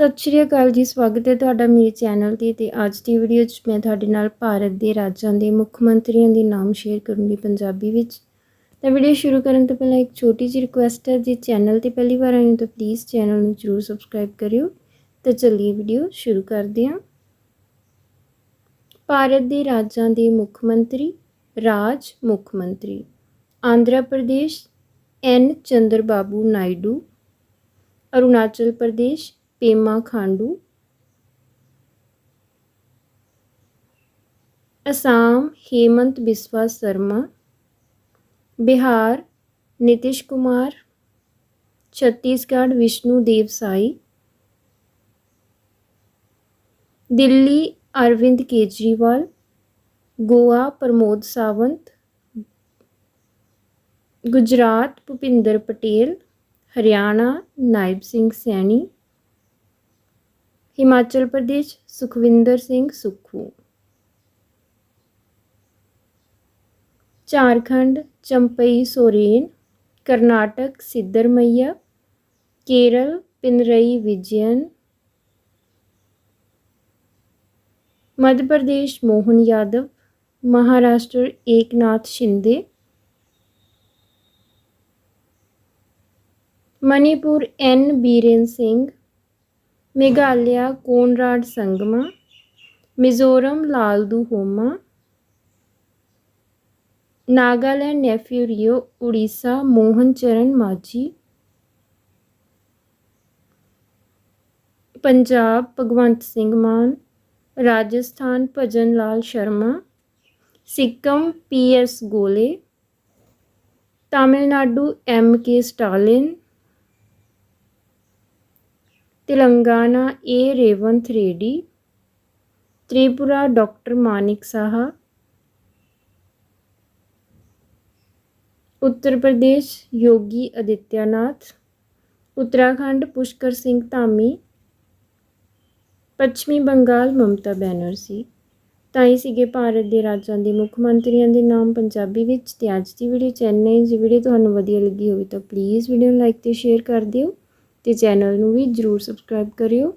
ਸਤਿ ਸ਼੍ਰੀ ਅਕਾਲ ਜੀ, ਸਵਾਗਤ ਹੈ ਤੁਹਾਡਾ ਮੇਰੇ ਚੈਨਲ ਤੇ ਤੇ ਅੱਜ ਦੀ ਵੀਡੀਓ 'ਚ ਮੈਂ ਤੁਹਾਡੇ ਨਾਲ ਭਾਰਤ ਦੇ ਰਾਜਾਂ ਦੇ ਮੁੱਖ ਮੰਤਰੀਆਂ ਦੇ ਨਾਮ ਸ਼ੇਅਰ ਕਰੂੰਗੀ ਪੰਜਾਬੀ ਵਿੱਚ। ਤਾਂ ਵੀਡੀਓ ਸ਼ੁਰੂ ਕਰਨ ਤੋਂ ਪਹਿਲਾਂ ਇੱਕ ਛੋਟੀ ਜਿਹੀ ਰਿਕੁਐਸਟ ਹੈ, ਜੇ ਚੈਨਲ ਤੇ ਪਹਿਲੀ ਵਾਰ ਆਏ ਹੋ ਤਾਂ ਪਲੀਜ਼ ਚੈਨਲ ਨੂੰ ਜਰੂਰ ਸਬਸਕ੍ਰਾਈਬ ਕਰਿਓ। ਤਾਂ ਚੱਲੀਏ ਵੀਡੀਓ ਸ਼ੁਰੂ ਕਰਦੇ ਹਾਂ। ਭਾਰਤ ਦੇ ਰਾਜਾਂ ਦੇ ਮੁੱਖ ਮੰਤਰੀ, ਰਾਜ ਮੁੱਖ ਮੰਤਰੀ, Andhra Pradesh, N Chandrababu Naidu, Arunachal Pradesh Pema Khandu, Assam Himanta Biswa Sarma, Bihar Nitish Kumar, Chhattisgarh Vishnu Deo Sai, Delhi Arvind Kejriwal, Goa Pramod Sawant, Gujarat Bhupendra Patel, Haryana Nayab Singh Saini Himachal Pradesh Sukhvinder Singh Sukhu Jharkhand Champai Soren Karnataka Siddaramaiah Kerala Pinarayi Vijayan Madhya Pradesh Mohan Yadav Maharashtra Eknath Shinde Manipur N Biren Singh Meghalaya, Conrad Sangma, Mizoram, Lalduhoma, Nagaland, Neiphiu Rio, Orissa Mohan Charan Majhi Punjab, Bhagwant Singh Mann, Rajasthan Bhajan Lal Sharma, Sikkim, P S Golay, Tamil Nadu, M K Stalin Telangana A Revanth Reddy, Tripura doctor Manik Saha, Uttar Pradesh Yogi Adityanath Uttarakhand Pushkar Singh Dhami, ਪੱਛਮੀ ਬੰਗਾਲ ਮਮਤਾ ਬੈਨਰਜੀ। ਤਾਂ ਇਹ ਸੀਗੇ ਭਾਰਤ ਦੇ ਰਾਜਾਂ ਦੇ ਮੁੱਖ ਮੰਤਰੀਆਂ ਦੇ ਨਾਮ ਪੰਜਾਬੀ ਵਿੱਚ ਤੇ ਅੱਜ ਦੀ ਵੀਡੀਓ ਚੈਨਲ ਜੀ ਵੀਡੀਓ ਤੁਹਾਨੂੰ ਵਧੀਆ ਲੱਗੀ ਹੋਵੇ ਤਾਂ ਪਲੀਜ਼ ਵੀਡੀਓ ਨੂੰ ਲਾਈਕ ਤੇ ਸ਼ੇਅਰ ਕਰ ਦਿਓ। ਤੇ ਚੈਨਲ ਨੂੰ ਵੀ ਜਰੂਰ ਸਬਸਕ੍ਰਾਈਬ ਕਰਿਓ।